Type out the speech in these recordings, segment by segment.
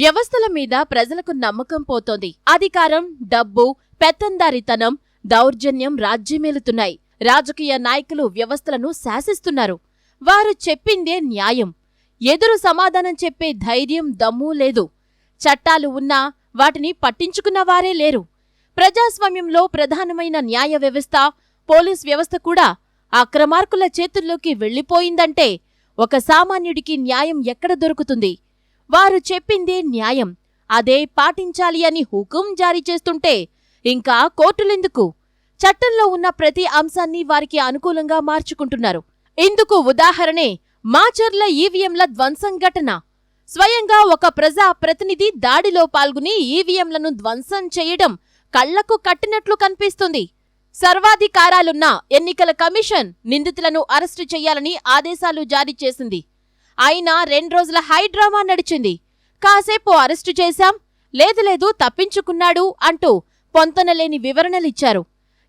వ్యవస్థల మీద ప్రజలకు నమ్మకం పోతోంది. అధికారం డబ్బు పెత్తందారితనం దౌర్జన్యం రాజ్యమేలుతున్నాయి. రాజకీయ నాయకులు వ్యవస్థలను శాసిస్తున్నారు. వారు చెప్పిందే న్యాయం. ఎదురు సమాధానం చెప్పే ధైర్యం దమ్ము లేదు. చట్టాలు ఉన్నా వాటిని పట్టించుకున్నవారే లేరు. ప్రజాస్వామ్యంలో ప్రధానమైన న్యాయ వ్యవస్థ పోలీస్ వ్యవస్థ కూడా అక్రమార్కుల చేతుల్లోకి వెళ్ళిపోయిందంటే ఒక సామాన్యుడికి న్యాయం ఎక్కడ దొరుకుతుంది? వారు చెప్పిందే న్యాయం. అదే పాటించాలి అని హుకుం జారీ చేస్తుంటే ఇంకా కోర్టులెందుకు? చట్టంలో ఉన్న ప్రతి అంశాన్ని వారికి అనుకూలంగా మార్చుకుంటున్నారు. ఇందుకు ఉదాహరణే మాచర్ల ఈవీఎంల ధ్వంసం ఘటన. స్వయంగా ఒక ప్రజా ప్రతినిధి దాడిలో పాల్గొని ఈవీఎంలను ధ్వంసం చేయడం కళ్ళకు కట్టినట్లు కనిపిస్తుంది. సర్వాధికారాలున్న ఎన్నికల కమిషన్ నిందితులను అరెస్టు చేయాలని ఆదేశాలు జారీ చేసింది. అయినా రెండు రోజుల హైడ్రామా నడిచింది. కాసేపు అరెస్టు చేశాం లేదు లేదు తప్పించుకున్నాడు అంటూ పొంతనలేని వివరణలిచ్చారు.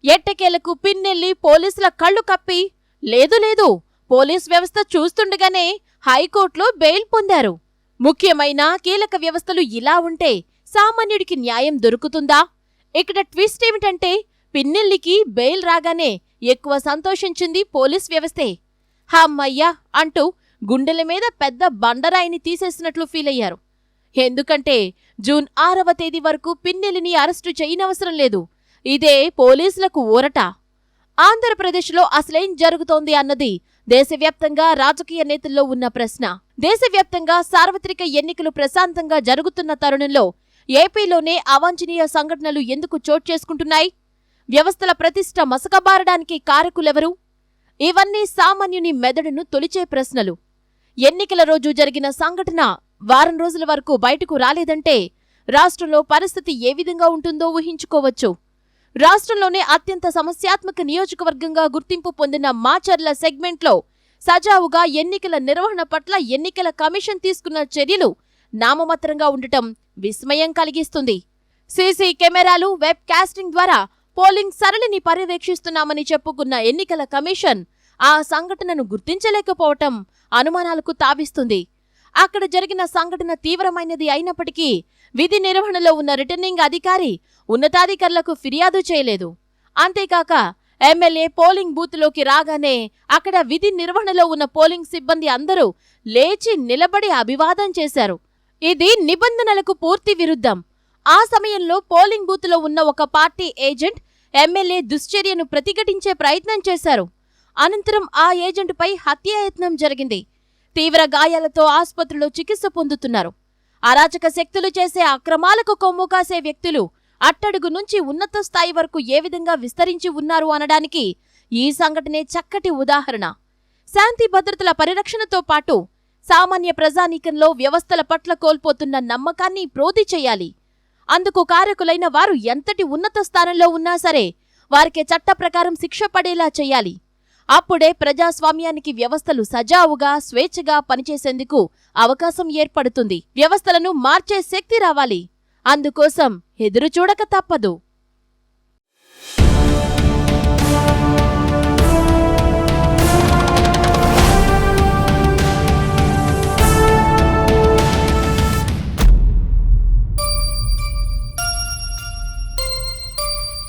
ఎట్టకేలకు పిన్నెల్లి పోలీసుల కళ్ళు కప్పి లేదు లేదు పోలీస్ వ్యవస్థ చూస్తుండగానే హైకోర్టులో బెయిల్ పొందారు. ముఖ్యమైన కీలక వ్యవస్థలు ఇలా ఉంటే సామాన్యుడికి న్యాయం దొరుకుతుందా? ఇక్కడ ట్విస్ట్ ఏమిటంటే పిన్నెల్లికి బెయిల్ రాగానే ఎక్కువ సంతోషించింది పోలీస్ వ్యవస్థే. హమ్మయ్యా! అంటూ గుండెల మీద పెద్ద బండరాయిని తీసేసినట్లు ఫీలయ్యారు ఎందుకంటే జూన్ ఆరవ తేదీ వరకు పిన్నెలిని అరెస్టు చేయనవసరం లేదు. ఇదే పోలీసులకు ఊరట. ఆంధ్రప్రదేశ్లో అసలేం జరుగుతోంది అన్నది దేశవ్యాప్తంగా రాజకీయ నేతల్లో ఉన్న ప్రశ్న. దేశవ్యాప్తంగా సార్వత్రిక ఎన్నికలు ప్రశాంతంగా జరుగుతున్న తరుణంలో ఏపీలోనే అవాంఛనీయ సంఘటనలు ఎందుకు చోటు చేసుకుంటున్నాయి? వ్యవస్థల ప్రతిష్ట మసకబారడానికి కారకులెవరు? ఇవన్నీ సామాన్యుని మెదడును తొలిచే ప్రశ్నలు. ఎన్నికల రోజు జరిగిన సంఘటన వారం రోజుల వరకు బయటకు రాలేదంటే రాష్ట్రంలో పరిస్థితి ఏ విధంగా ఉంటుందో ఊహించుకోవచ్చు. రాష్ట్రంలోనే అత్యంత సమస్యాత్మక నియోజకవర్గంగా గుర్తింపు పొందిన మాచర్ల సెగ్మెంట్లో సజావుగా ఎన్నికల నిర్వహణ పట్ల ఎన్నికల కమిషన్ తీసుకున్న చర్యలు నామమాత్రంగా ఉండటం విస్మయం కలిగిస్తుంది. సీసీ కెమెరాలు వెబ్ కాస్టింగ్ ద్వారా పోలింగ్ సరళిని పర్యవేక్షిస్తున్నామని చెప్పుకున్న ఎన్నికల కమిషన్ ఆ సంఘటనను గుర్తించలేకపోవటం అనుమానాలకు తావిస్తుంది. అక్కడ జరిగిన సంఘటన తీవ్రమైనది అయినప్పటికీ విధి నిర్వహణలో ఉన్న రిటర్నింగ్ అధికారి ఉన్నతాధికారులకు ఫిర్యాదు చేయలేదు. అంతేకాక ఎమ్మెల్యే పోలింగ్ బూత్లోకి రాగానే అక్కడ విధి నిర్వహణలో ఉన్న పోలింగ్ సిబ్బంది అందరూ లేచి నిలబడి అభివాదం చేశారు. ఇది నిబంధనలకు పూర్తి విరుద్ధం. ఆ సమయంలో పోలింగ్ బూత్లో ఉన్న ఒక పార్టీ ఏజెంట్ ఎమ్మెల్యే దుశ్చర్యను ప్రతిఘటించే ప్రయత్నం చేశారు. అనంతరం ఆ ఏజెంటుపై హత్యాయత్నం జరిగింది. తీవ్ర గాయాలతో ఆసుపత్రిలో చికిత్స పొందుతున్నారు. అరాచక శక్తులు చేసే అక్రమాలకు కొమ్ము కాసే వ్యక్తులు అట్టడుగు నుంచి ఉన్నత స్థాయి వరకు ఏ విధంగా విస్తరించి ఉన్నారు అనడానికి ఈ సంఘటనే చక్కటి ఉదాహరణ. శాంతి భద్రతల పరిరక్షణతో పాటు సామాన్య ప్రజానీకంలో వ్యవస్థల పట్ల కోల్పోతున్న నమ్మకాన్ని ప్రోధి చేయాలి. అందుకు కారకులైన వారు ఎంతటి ఉన్నత స్థానంలో ఉన్నా సరే వారికి చట్ట ప్రకారం శిక్ష పడేలా చేయాలి. అప్పుడే ప్రజాస్వామ్యానికి వ్యవస్థలు సజావుగా స్వేచ్ఛగా పనిచేసేందుకు అవకాశం ఏర్పడుతుంది. వ్యవస్థలను మార్చే శక్తి రావాలి. అందుకోసం ఎదురుచూడక తప్పదు.